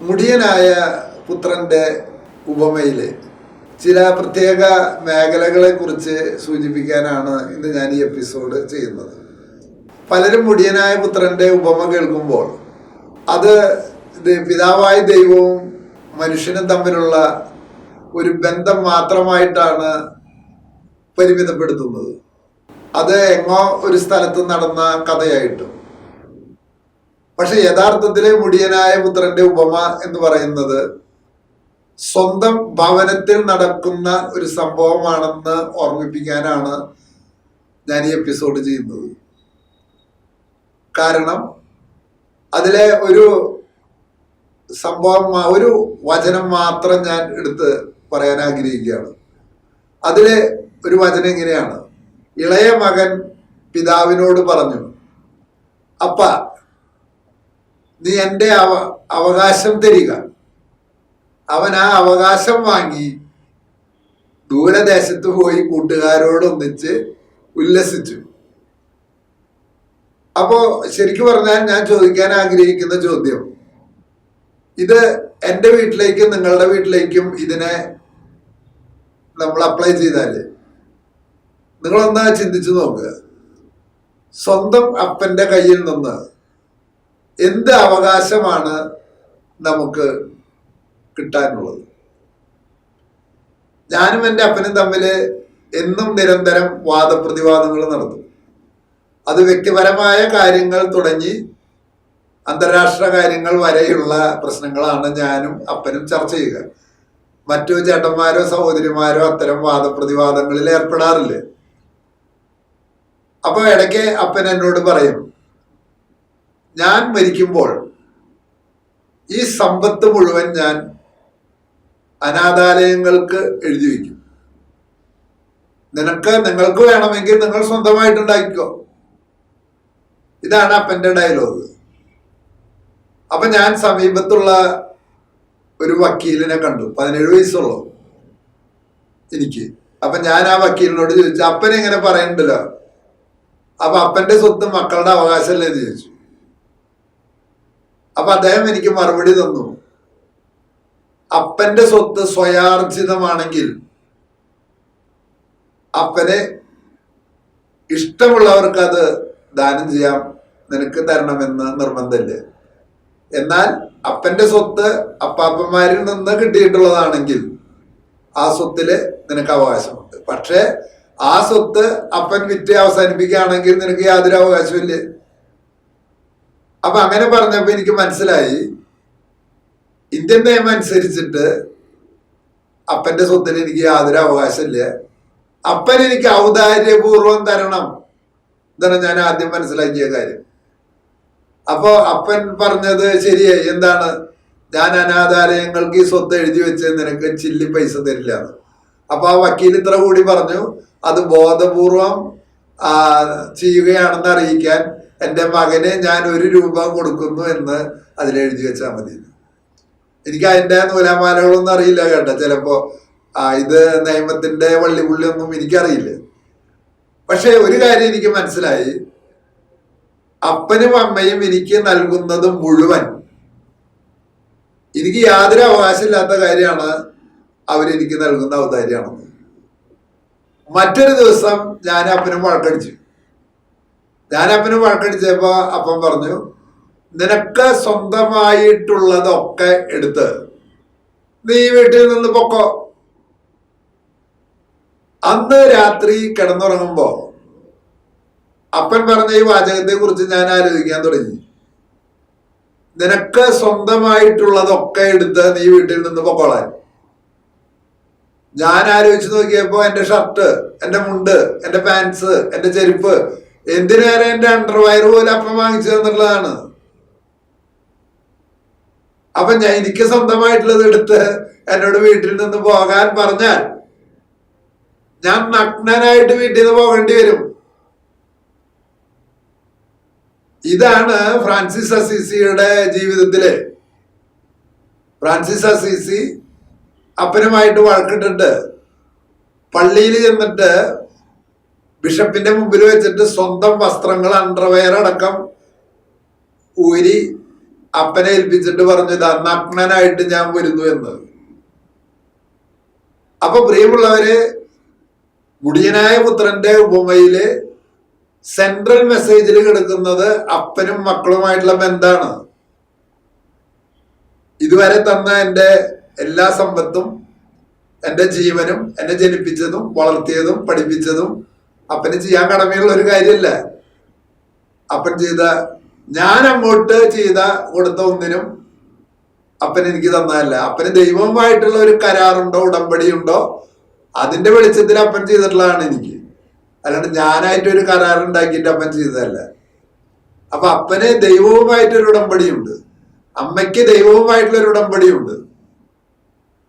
മുടിയനായ പുത്രന്റെ ഉപമയിൽ ചില പ്രത്യേക മേഖലകളെ കുറിച്ച് സൂചിപ്പിക്കാനാണ് ഇന്ന് ഞാൻ ഈ എപ്പിസോഡ് ചെയ്യുന്നത്. പലരും മുടിയനായ പുത്രന്റെ ഉപമ കേൾക്കുമ്പോൾ അത് പിതാവായ ദൈവവും മനുഷ്യനും തമ്മിലുള്ള ഒരു ബന്ധം മാത്രമായിട്ടാണ് പരിമിതപ്പെടുത്തുന്നത്. അത് എങ്ങോ ഒരു സ്ഥലത്ത് നടന്ന കഥയായിട്ടും പക്ഷെ യഥാർത്ഥത്തിലെ മുടിയനായ പുത്രന്റെ ഉപമ എന്ന് പറയുന്നത് സ്വന്തം ഭവനത്തിൽ നടക്കുന്ന ഒരു സംഭവമാണെന്ന് ഓർമ്മിപ്പിക്കാനാണ് ഞാൻ ഈ എപ്പിസോഡ് ചെയ്യുന്നത്. കാരണം അതിലെ ഒരു സംഭവം ഒരു വചനം മാത്രം ഞാൻ എടുത്ത് പറയാൻ ആഗ്രഹിക്കുകയാണ്. അതിലെ ഒരു വചനം ഇങ്ങനെയാണ് ഇളയ മകൻ പിതാവിനോട് പറഞ്ഞു അപ്പ നീ എന്റെ അവ അവകാശം തരിക. അവൻ ആ അവകാശം വാങ്ങി ദൂരദേശത്ത് പോയി കൂട്ടുകാരോടൊന്നിച്ച് ഉല്ലസിച്ചു. അപ്പോ ശരിക്കു പറഞ്ഞാൽ ഞാൻ ചോദിക്കാൻ ആഗ്രഹിക്കുന്ന ചോദ്യം. ഇത് എന്റെ വീട്ടിലേക്കും നിങ്ങളുടെ വീട്ടിലേക്കും ഇതിനെ നമ്മൾ അപ്ലൈ ചെയ്താൽ നിങ്ങളൊന്ന് ചിന്തിച്ചു നോക്കുക സ്വന്തം അപ്പന്റെ കയ്യിൽ നിന്ന് എന്ത് അവകാശമാണ് നമുക്ക് കിട്ടാനുള്ളത്? ഞാനും എന്റെ അപ്പനും തമ്മിൽ എന്നും നിരന്തരം വാദപ്രതിവാദങ്ങൾ നടത്തും. അത് വ്യക്തിപരമായ കാര്യങ്ങൾ തുടങ്ങി അന്താരാഷ്ട്ര കാര്യങ്ങൾ വരെയുള്ള പ്രശ്നങ്ങളാണ് ഞാനും അപ്പനും ചർച്ച ചെയ്യുക. മറ്റു ചേട്ടന്മാരോ സഹോദരിമാരോ അത്തരം വാദപ്രതിവാദങ്ങളിൽ ഏർപ്പെടാറില്ല. അപ്പൊ ഇടയ്ക്ക് അപ്പൻ എന്നോട് പറയും ഞാൻ മരിക്കുമ്പോൾ ഈ സമ്പത്ത് മുഴുവൻ ഞാൻ അനാഥാലയങ്ങൾക്ക് എഴുതി വയ്ക്കും. നിനക്ക് നിങ്ങൾക്ക് വേണമെങ്കിൽ നിങ്ങൾ സ്വന്തമായിട്ട് ഉണ്ടാക്കിക്കോ ഇതാണ് അപ്പന്റെ ഡയലോഗ്. അപ്പൊ ഞാൻ സമീപത്തുള്ള ഒരു വക്കീലിനെ കണ്ടു. പതിനേഴ് വയസ്സുള്ളൂ എനിക്ക്. അപ്പൊ ഞാൻ ആ വക്കീലിനോട് ചോദിച്ചു അപ്പൻ ഇങ്ങനെ പറയണ്ടല്ലോ അപ്പൊ അപ്പന്റെ സ്വത്ത് മക്കളുടെ അവകാശമല്ലേ? എന്ന് ചോദിച്ചു. അപ്പൊ അദ്ദേഹം എനിക്ക് മറുപടി തന്നു. അപ്പന്റെ സ്വത്ത് സ്വയാർജിതമാണെങ്കിൽ അപ്പനെ ഇഷ്ടമുള്ളവർക്ക് അത് ദാനം ചെയ്യാം നിനക്ക് തരണമെന്ന് നിർബന്ധമില്ല. എന്നാൽ അപ്പന്റെ സ്വത്ത് അപ്പാപ്പന്മാരിൽ നിന്ന് കിട്ടിയിട്ടുള്ളതാണെങ്കിൽ ആ സ്വത്തിൽ നിനക്ക് അവകാശമുണ്ട്. പക്ഷേ ആ സ്വത്ത് അപ്പൻ വിറ്റ് അവസാനിപ്പിക്കുകയാണെങ്കിൽ നിനക്ക് യാതൊരു അവകാശമില്ല അപ്പൊ അങ്ങനെ പറഞ്ഞപ്പോ എനിക്ക് മനസ്സിലായി. ഇന്ത്യൻ നിയമം അനുസരിച്ചിട്ട് അപ്പന്റെ സ്വത്തിന് എനിക്ക് യാതൊരു അവകാശമില്ല. അപ്പൻ എനിക്ക് ഔദാര്യപൂർവം തരണം ഇതാണ് ഞാൻ ആദ്യം മനസ്സിലാക്കിയ കാര്യം. അപ്പോ അപ്പൻ പറഞ്ഞത് ശരിയായി. എന്താണ്? ഞാൻ അനാഥാലയങ്ങൾക്ക് ഈ സ്വത്ത് എഴുതി വെച്ച് നിനക്ക് ചില്ലി പൈസ തരില്ല അപ്പൊ ആ വക്കീൽ ഇത്ര കൂടി പറഞ്ഞു. അത് ബോധപൂർവം ചെയ്യുകയാണെന്ന് അറിയിക്കാൻ എന്റെ മകന് ഞാൻ ഒരു രൂപ കൊടുക്കുന്നു എന്ന് അതിൽ എഴുതി വെച്ചാൽ മതി. എനിക്ക് അതിന്റെ നൂലാമാലകളൊന്നും അറിയില്ല കേട്ടോ. ചിലപ്പോ ആ ഇത് നിയമത്തിന്റെ വള്ളിപുള്ളിയൊന്നും എനിക്കറിയില്ല. പക്ഷെ ഒരു കാര്യം എനിക്ക് മനസ്സിലായി. അപ്പനും അമ്മയും എനിക്ക് നൽകുന്നത് മുഴുവൻ. എനിക്ക് യാതൊരു അവകാശമില്ലാത്ത കാര്യമാണ് അവരെനിക്ക് നൽകുന്ന ഔദാര്യമാണെന്ന്. മറ്റൊരു ദിവസം ഞാൻ അപ്പനും വഴക്കടിച്ചു ഞാൻ അപ്പനും വഴക്കടിച്ചപ്പോ അപ്പൻ പറഞ്ഞു നിനക്ക് സ്വന്തമായിട്ടുള്ളതൊക്കെ എടുത്ത് നീ വീട്ടിൽ നിന്ന് പൊക്കോ. അന്ന് രാത്രി കിടന്നുറങ്ങുമ്പോ അപ്പൻ പറഞ്ഞ ഈ വാചകത്തെ കുറിച്ച് ഞാൻ ആലോചിക്കാൻ തുടങ്ങി. നിനക്ക് സ്വന്തമായിട്ടുള്ളതൊക്കെ എടുത്ത് നീ വീട്ടിൽ നിന്ന് പൊക്കോളാൻ. ഞാൻ ആലോചിച്ച് നോക്കിയപ്പോ എന്റെ ഷർട്ട് എന്റെ മുണ്ട് എന്റെ പാൻസ് എന്റെ ചെരുപ്പ് എന്തിനേറെ എന്റെ അണ്ടർവയർ പോലെ അപ്പം വാങ്ങിച്ചു തന്നിട്ടുള്ളതാണ് അപ്പൊ ഞാൻ എനിക്ക് സ്വന്തമായിട്ടുള്ളത് എടുത്ത് എന്നോട് വീട്ടിൽ നിന്ന് പോകാൻ പറഞ്ഞാൽ ഞാൻ നഗ്നനായിട്ട് വീട്ടിൽ നിന്ന് പോകേണ്ടി വരും. ഇതാണ് ഫ്രാൻസിസ് അസീസിയുടെ ജീവിതത്തിൽ. ഫ്രാൻസിസ് അസീസി അപ്പനുമായിട്ട് വഴക്കിട്ടിട്ട് പള്ളിയിൽ ചെന്നിട്ട് ബിഷപ്പിന്റെ മുമ്പിൽ വെച്ചിട്ട് സ്വന്തം വസ്ത്രങ്ങൾ അണ്ടർവെയർ അടക്കം ഊരി അപ്പനെ ഏൽപ്പിച്ചിട്ട് പറഞ്ഞു ഇത് നഗ്നനായിട്ട് ഞാൻ വരുന്നു എന്ന്. അപ്പൊ പ്രിയമുള്ളവര് മുടിയനായ പുത്രന്റെ ഉപമയിൽ സെൻട്രൽ മെസ്സേജിൽ കിടക്കുന്നത് അപ്പനും മക്കളുമായിട്ടുള്ള ബന്ധാണ് ഇതുവരെ തന്ന എന്റെ എല്ലാ സമ്പത്തും എന്റെ ജീവനും എന്നെ ജനിപ്പിച്ചതും വളർത്തിയതും പഠിപ്പിച്ചതും അപ്പന് ചെയ്യാൻ കടമയുള്ള ഒരു കാര്യമല്ല അപ്പൻ ചെയ്ത ഞാൻ അങ്ങോട്ട് ചെയ്ത കൊടുത്ത ഒന്നിനും അപ്പൻ എനിക്ക് തന്നതല്ല. അപ്പന് ദൈവവുമായിട്ടുള്ള ഒരു കരാറുണ്ടോ ഉടമ്പടിയുണ്ടോ? അതിന്റെ വെളിച്ചത്തിൽ അപ്പൻ ചെയ്തിട്ടുള്ളതാണ് എനിക്ക്. അല്ലാണ്ട് ഞാനായിട്ട് ഒരു കരാറുണ്ടാക്കിയിട്ട് അപ്പൻ ചെയ്തതല്ല. അപ്പൊ അപ്പന് ദൈവവുമായിട്ടൊരു ഉടമ്പടിയുണ്ട്. അമ്മയ്ക്ക് ദൈവവുമായിട്ടുള്ള ഒരു ഉടമ്പടിയുണ്ട്.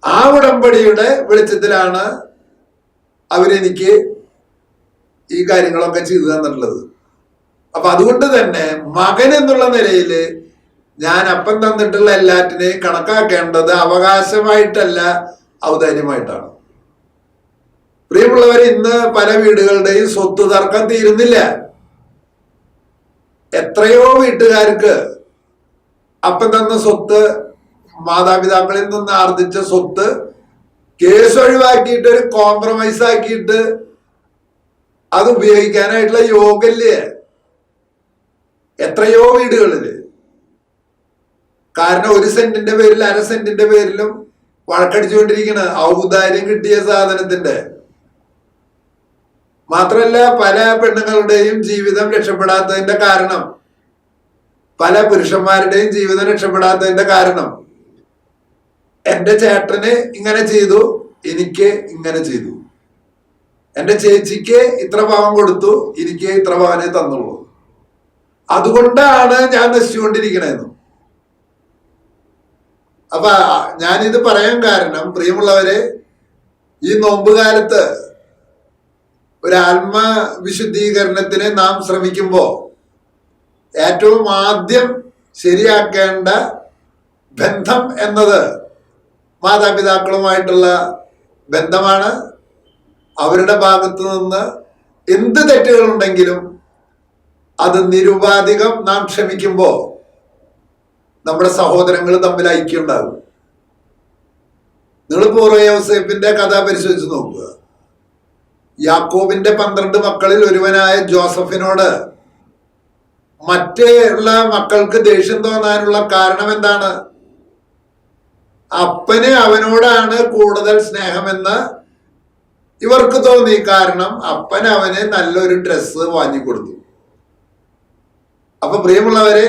ആ ഉടമ്പടിയുടെ വെളിച്ചത്തിലാണ് അവരെനിക്ക് ഈ കാര്യങ്ങളൊക്കെ ചെയ്തു തന്നിട്ടുള്ളത്. അപ്പൊ അതുകൊണ്ട് തന്നെ മകൻ എന്നുള്ള നിലയിൽ ഞാൻ അപ്പം തന്നിട്ടുള്ള എല്ലാറ്റിനെയും കണക്കാക്കേണ്ടത് അവകാശമായിട്ടല്ല ഔദാര്യമായിട്ടാണ്. പ്രിയമുള്ളവർ ഇന്ന് പല വീടുകളുടെയും സ്വത്ത് തർക്കം തീരുന്നില്ല. എത്രയോ വീട്ടുകാർക്ക് അപ്പം തന്ന സ്വത്ത് മാതാപിതാക്കളിൽ നിന്ന് ആർജിച്ച സ്വത്ത് കേസ് ഒഴിവാക്കിയിട്ട് ഒരു കോംപ്രമൈസ് ആക്കിയിട്ട് അത് ഉപയോഗിക്കാനായിട്ടുള്ള യോഗല്ലേ? എത്രയോ വീടുകളിൽ. കാരണം ഒരു സെന്റിന്റെ പേരിൽ അര സെന്റിന്റെ പേരിലും വഴക്കടിച്ചുകൊണ്ടിരിക്കണ. ഔദാര്യം കിട്ടിയ സാധനത്തിന്റെ. മാത്രമല്ല പല പെണ്ണുങ്ങളുടെയും ജീവിതം രക്ഷപ്പെടാത്തതിന്റെ കാരണം. പല പുരുഷന്മാരുടെയും ജീവിതം രക്ഷപ്പെടാത്തതിന്റെ കാരണം. എന്റെ ചേട്ടന് ഇങ്ങനെ ചെയ്തു എനിക്ക് ഇങ്ങനെ ചെയ്തു. എന്റെ ചേച്ചിക്ക് ഇത്ര ഭാവം കൊടുത്തു എനിക്ക് ഇത്ര ഭാവനെ തന്നുള്ളൂ. അതുകൊണ്ടാണ് ഞാൻ നശിച്ചുകൊണ്ടിരിക്കണേന്ന്. അപ്പൊ ഞാനിത് പറയാൻ കാരണം പ്രിയമുള്ളവരെ ഈ നോമ്പുകാലത്ത് ഒരു ആത്മവിശുദ്ധീകരണത്തിന് നാം ശ്രമിക്കുമ്പോൾ ഏറ്റവും ആദ്യം ശരിയാക്കേണ്ട ബന്ധം എന്നത് മാതാപിതാക്കളുമായിട്ടുള്ള ബന്ധമാണ്. അവരുടെ ഭാഗത്തു നിന്ന് എന്ത് തെറ്റുകളുണ്ടെങ്കിലും അത് നിരുപാധികം നാം ക്ഷമിക്കുമ്പോൾ നമ്മുടെ സഹോദരങ്ങൾ തമ്മിൽ ഐക്യം ഉണ്ടാകും നിങ്ങൾ പൂർവ യോസേഫിന്റെ കഥ പരിശോധിച്ച് നോക്കുക. യാക്കോബിന്റെ പന്ത്രണ്ട് മക്കളിൽ ഒരുവനായ ജോസഫിനോട് മറ്റുള്ള മക്കൾക്ക് ദേഷ്യം തോന്നാനുള്ള കാരണം എന്താണ്? അപ്പന് അവനോടാണ് കൂടുതൽ സ്നേഹമെന്ന് ഇവർക്ക് തോന്നി കാരണം അപ്പൻ അവന് നല്ലൊരു ഡ്രസ്സ് വാങ്ങിക്കൊടുത്തു അപ്പൊ പ്രിയമുള്ളവരെ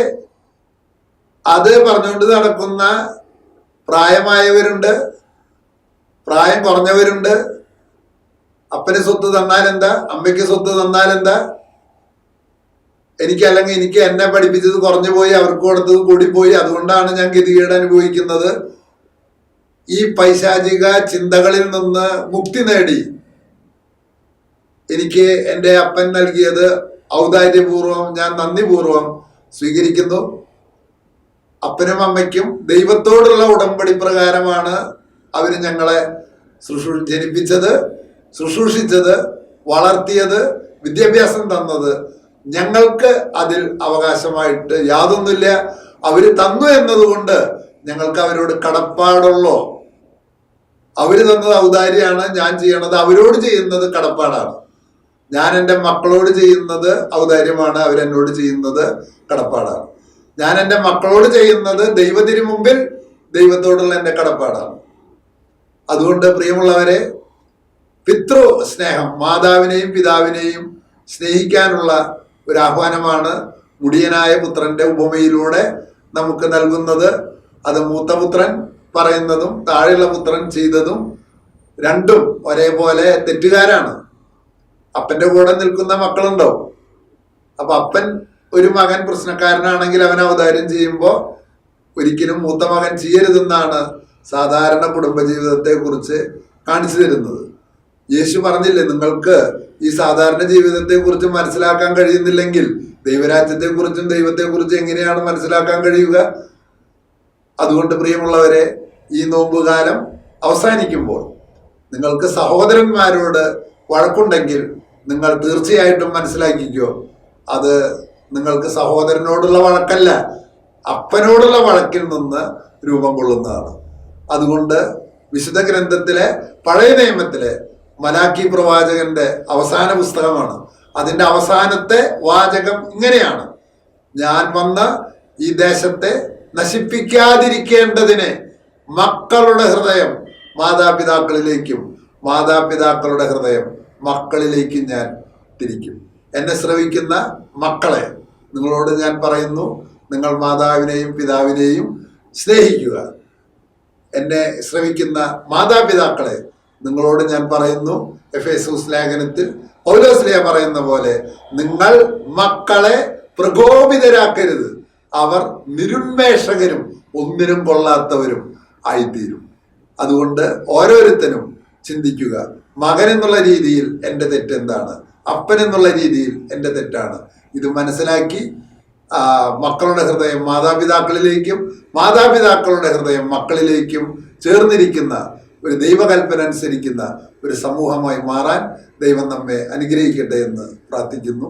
അത് പറഞ്ഞുകൊണ്ട് നടക്കുന്ന പ്രായമായവരുണ്ട് പ്രായം കുറഞ്ഞവരുണ്ട്. അപ്പന് സ്വത്ത് തന്നാൽ എന്താ അമ്മയ്ക്ക് സ്വത്ത് തന്നാൽ എന്താ എനിക്ക് അല്ലെങ്കിൽ എനിക്ക് എന്നെ പഠിപ്പിച്ചത് കുറഞ്ഞു പോയി അവർക്ക് കൊടുത്തത് കൂടിപ്പോയി. അതുകൊണ്ടാണ് ഞാൻ ഗതികേട് അനുഭവിക്കുന്നത്. ഈ പൈശാചിക ചിന്തകളിൽ നിന്ന് മുക്തി നേടി. എനിക്ക് എന്റെ അപ്പൻ നൽകിയത് ഔദാര്യപൂർവം ഞാൻ നന്ദിപൂർവം സ്വീകരിക്കുന്നു. അപ്പനും അമ്മയ്ക്കും ദൈവത്തോടുള്ള ഉടമ്പടി പ്രകാരമാണ് അവർ ഞങ്ങളെ ശുശ്രൂ ജനിപ്പിച്ചത് ശുശ്രൂഷിച്ചത് വളർത്തിയത് വിദ്യാഭ്യാസം തന്നത്. ഞങ്ങൾക്ക് അതിൽ അവകാശമായിട്ട് യാതൊന്നുമില്ല. അവർ തന്നു എന്നതുകൊണ്ട് ഞങ്ങൾക്ക് അവരോട് കടപ്പാടുള്ളോ? അവർ തന്നത് ഔദാര്യമാണ് ഞാൻ ചെയ്യണത് അവരോട് ചെയ്യുന്നത് കടപ്പാടാണ്. ഞാൻ എന്റെ മക്കളോട് ചെയ്യുന്നത് ഔദാര്യമാണ് അവരെന്നോട് ചെയ്യുന്നത് കടപ്പാടാണ്. ഞാൻ എന്റെ മക്കളോട് ചെയ്യുന്നത് ദൈവത്തിന് മുമ്പിൽ ദൈവത്തോടുള്ള എന്റെ കടപ്പാടാണ്. അതുകൊണ്ട് പ്രിയമുള്ളവരെ പിതൃ സ്നേഹം മാതാവിനെയും പിതാവിനെയും സ്നേഹിക്കാനുള്ള ഒരു ആഹ്വാനമാണ് മുടിയനായ പുത്രന്റെ ഉപമയിലൂടെ നമുക്ക് നൽകുന്നത്. അത് മൂത്തപുത്രൻ പറയുന്നതും താഴെയുള്ള പുത്രൻ ചെയ്തതും രണ്ടും ഒരേപോലെ തെറ്റുകാരാണ്. അപ്പന്റെ കൂടെ നിൽക്കുന്ന മക്കളുണ്ടോ അപ്പൊ അപ്പൻ ഒരു മകൻ പ്രശ്നക്കാരനാണെങ്കിൽ അവൻ അവതാരം ചെയ്യുമ്പോൾ ഒരിക്കലും മൂത്ത മകൻ ചെയ്യരുതെന്നാണ് സാധാരണ കുടുംബജീവിതത്തെ കുറിച്ച് കാണിച്ചു തരുന്നത്. യേശു പറഞ്ഞില്ലേ നിങ്ങൾക്ക് ഈ സാധാരണ ജീവിതത്തെ കുറിച്ച് മനസ്സിലാക്കാൻ കഴിയുന്നില്ലെങ്കിൽ ദൈവരാജ്യത്തെ കുറിച്ചും ദൈവത്തെ കുറിച്ചും എങ്ങനെയാണ് മനസ്സിലാക്കാൻ കഴിയുക? അതുകൊണ്ട് പ്രിയമുള്ളവരെ ഈ നോമ്പുകാലം അവസാനിക്കുമ്പോൾ നിങ്ങൾക്ക് സഹോദരന്മാരോട് വഴക്കുണ്ടെങ്കിൽ നിങ്ങൾ തീർച്ചയായിട്ടും മനസ്സിലാക്കിക്കോ അത് നിങ്ങൾക്ക് സഹോദരനോടുള്ള വഴക്കല്ല അപ്പനോടുള്ള വഴക്കിൽ നിന്ന് രൂപം കൊള്ളുന്നതാണ്. അതുകൊണ്ട് വിശുദ്ധ ഗ്രന്ഥത്തിലെ പഴയ നിയമത്തിലെ മലാക്കി പ്രവാചകന്റെ അവസാന പുസ്തകമാണ്. അതിന്റെ അവസാനത്തെ വാചകം ഇങ്ങനെയാണ്. ഞാൻ വന്ന് ഈ ദേശത്തെ നശിപ്പിക്കാതിരിക്കേണ്ടതിന് മക്കളുടെ ഹൃദയം മാതാപിതാക്കളിലേക്കും മാതാപിതാക്കളുടെ ഹൃദയം മക്കളിലേക്കും ഞാൻ തിരിക്കും. എന്നെ ശ്രവിക്കുന്ന മക്കളെ നിങ്ങളോട് ഞാൻ പറയുന്നു നിങ്ങൾ മാതാവിനെയും പിതാവിനെയും സ്നേഹിക്കുക. എന്നെ ശ്രവിക്കുന്ന മാതാപിതാക്കളെ നിങ്ങളോട് ഞാൻ പറയുന്നു എഫ് എസ് ലേഖനത്തിൽ പൗലോസ്ലിയ പറയുന്ന പോലെ നിങ്ങൾ മക്കളെ പ്രകോപിതരാക്കരുത്. അവർ നിരുന്മേഷകരും ഒന്നിനും കൊള്ളാത്തവരും ആയിത്തീരും. അതുകൊണ്ട് ഓരോരുത്തരും ചിന്തിക്കുക. മകൻ എന്നുള്ള രീതിയിൽ എന്റെ തെറ്റെന്താണ് അപ്പൻ എന്നുള്ള രീതിയിൽ എന്റെ തെറ്റാണ്. ഇത് മനസ്സിലാക്കി മക്കളുടെ ഹൃദയം മാതാപിതാക്കളിലേക്കും മാതാപിതാക്കളുടെ ഹൃദയം മക്കളിലേക്കും ചേർന്നിരിക്കുന്ന ഒരു ദൈവകൽപ്പന അനുസരിക്കുന്ന ഒരു സമൂഹമായി മാറാൻ ദൈവം നമ്മെ അനുഗ്രഹിക്കട്ടെ എന്ന് പ്രാർത്ഥിക്കുന്നു.